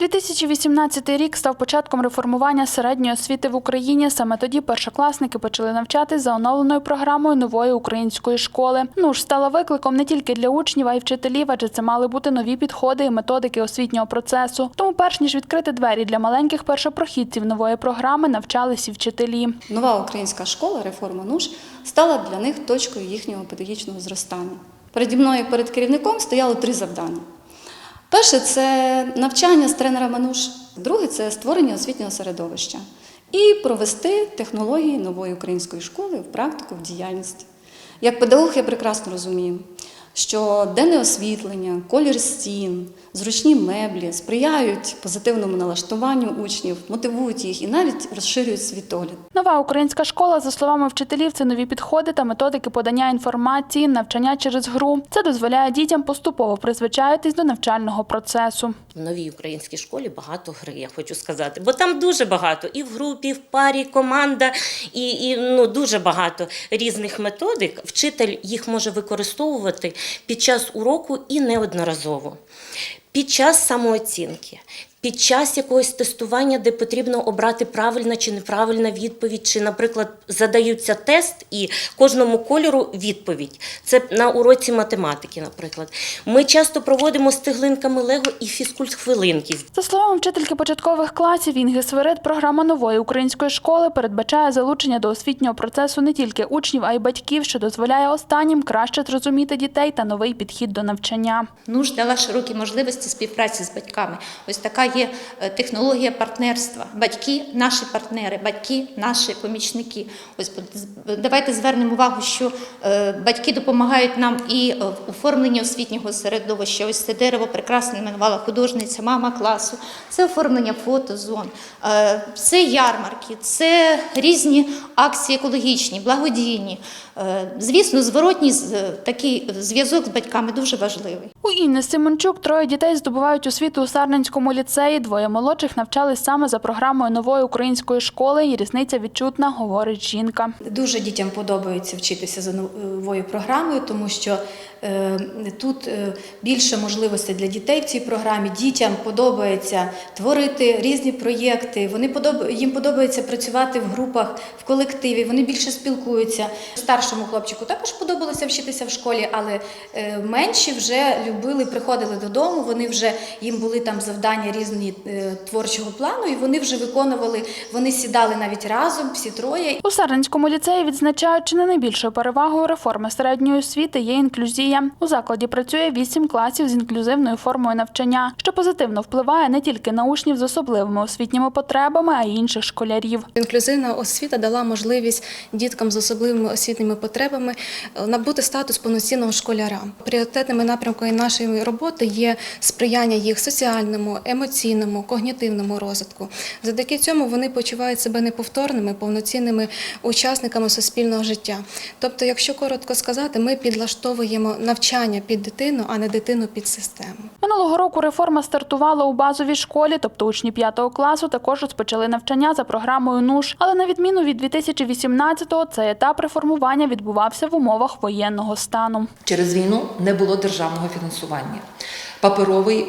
2018 рік став початком реформування середньої освіти в Україні. Саме тоді першокласники почали навчатись за оновленою програмою нової української школи. Ну ж стала викликом не тільки для учнів, а й вчителів, адже це мали бути нові підходи і методики освітнього процесу. Тому, перш ніж відкрити двері для маленьких першопрохідців нової програми, навчались і вчителі. Нова українська школа, реформа НУШ, стала для них точкою їхнього педагогічного зростання. Переді мною, перед керівником, стояло три завдання. Перше це навчання з тренера Мануш, друге це створення освітнього середовища і провести технології нової української школи в практику, в діяльність. Як педагог я прекрасно розумію, що денне освітлення, колір стін, зручні меблі сприяють позитивному налаштуванню учнів, мотивують їх і навіть розширюють світогляд. Нова українська школа, за словами вчителів, це нові підходи та методики подання інформації, навчання через гру. Це дозволяє дітям поступово призвичаїтись до навчального процесу. В новій українській школі багато гри, я хочу сказати, бо там дуже багато і в групі, і в парі, команда, і, і ну, дуже багато різних методик. Вчитель їх може використовувати під час уроку і неодноразово. Під час самооцінки, під час якогось тестування, де потрібно обрати правильна чи неправильна відповідь, чи, наприклад, задаються тест і кожному кольору відповідь. Це на уроці математики, наприклад. Ми часто проводимо з цеглинками Лего і фізкульт-хвилинки. За словами вчительки початкових класів Інги Свирид, програма нової української школи передбачає залучення до освітнього процесу не тільки учнів, а й батьків, що дозволяє останнім краще зрозуміти дітей та новий підхід до навчання. НУШ дала широкі можливості співпраці з батьками. Ось така є е, технологія партнерства. Батьки наші партнери, батьки наші помічники. Ось давайте звернемо увагу, що е, батьки допомагають нам і е, в оформленні освітнього середовища. Ось це дерево прекрасно іменувала художниця, мама класу. Це оформлення фотозон, це ярмарки, це різні акції екологічні, благодійні. Звісно, зворотній такий зв'язок з батьками дуже важливий. У Інни Симончук троє дітей здобувають освіту у Сарненському ліцеї. Двоє молодших навчались саме за програмою нової української школи. І різниця відчутна, говорить жінка. Дуже дітям подобається вчитися за новою програмою, тому що е, тут е, більше можливостей для дітей в цій програмі. Дітям подобається творити різні проєкти. Вони їм подобається працювати в групах, в колективі. Вони більше спілкуються. Старшому хлопчику також подобалося вчитися в школі, але е, менші вже любили, приходили додому. Вони вже їм були там завдання різні е, творчого плану, і вони вже виконували. Вони сідали навіть разом, всі троє, У Сарненському ліцеї відзначають, чи не найбільшою перевагою реформи середньої освіти є інклюзія. У закладі працює вісім класів з інклюзивною формою навчання, що позитивно впливає не тільки на учнів з особливими освітніми потребами, а й інших школярів. Інклюзивна освіта дала можливість діткам з особливими освітніми потребами е, набути статус повноцінного школяра. Пріоритетними напрямками нашої роботи є сприяння їх соціальному, емоційному, когнітивному розвитку. Завдяки цьому вони почувають себе неповторними, повноцінними учасниками суспільного життя. Тобто, якщо коротко сказати, ми підлаштовуємо навчання під дитину, а не дитину під систему. Минулого року реформа стартувала у базовій школі, тобто учні 5 класу також розпочали навчання за програмою НУШ. Але на відміну від 2018-го, цей етап реформування відбувався в умовах воєнного стану. Через війну не було державного фінансування. Паперової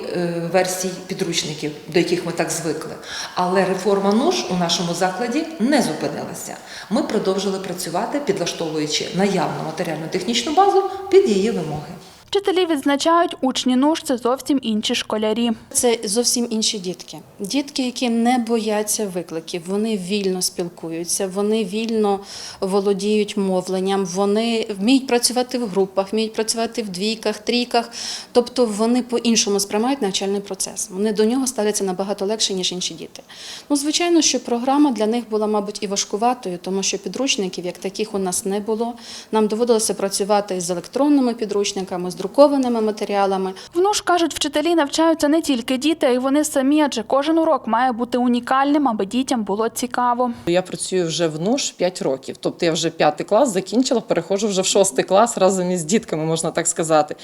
версії версій підручників, до яких ми так звикли. Але реформа НУШ у нашому закладі не зупинилася. Ми продовжили працювати, підлаштовуючи наявну матеріально-технічну базу під її вимоги. Вчителі відзначають, учні НУШ – це зовсім інші школярі. Це зовсім інші дітки. Дітки, які не бояться викликів, вони вільно спілкуються, вони вільно володіють мовленням, вони вміють працювати в групах, вміють працювати в двійках, трійках. Тобто вони по-іншому сприймають навчальний процес. Вони до нього ставляться набагато легше, ніж інші діти. Ну, звичайно, що програма для них була, мабуть, і важкуватою, тому що підручників як таких у нас не було. Нам доводилося працювати з електронними підручниками, з друкованими матеріалами. В НУШ, кажуть, вчителі навчаються не тільки діти, а й вони самі, адже кожен урок має бути унікальним, аби дітям було цікаво. Я працюю вже в НУШ 5 років. Тобто я вже п'ятий клас закінчила, переходжу вже в шостий клас разом із дітками, можна так сказати.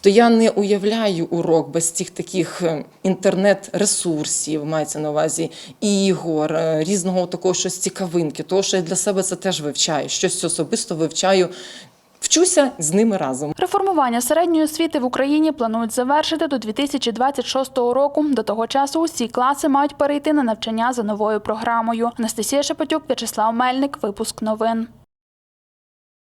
То я не уявляю урок без цих таких е, інтернет-ресурсів, мається на увазі ігор, е, різного такого щось цікавинки. Того, що я для себе це теж вивчаю. Щось особисто вивчаю. Вчуся з ними разом. Реформування середньої освіти в Україні планують завершити до 2026 року. До того часу усі класи мають перейти на навчання за новою програмою. Анастасія Шепетюк, В'ячеслав Мельник. Випуск новин.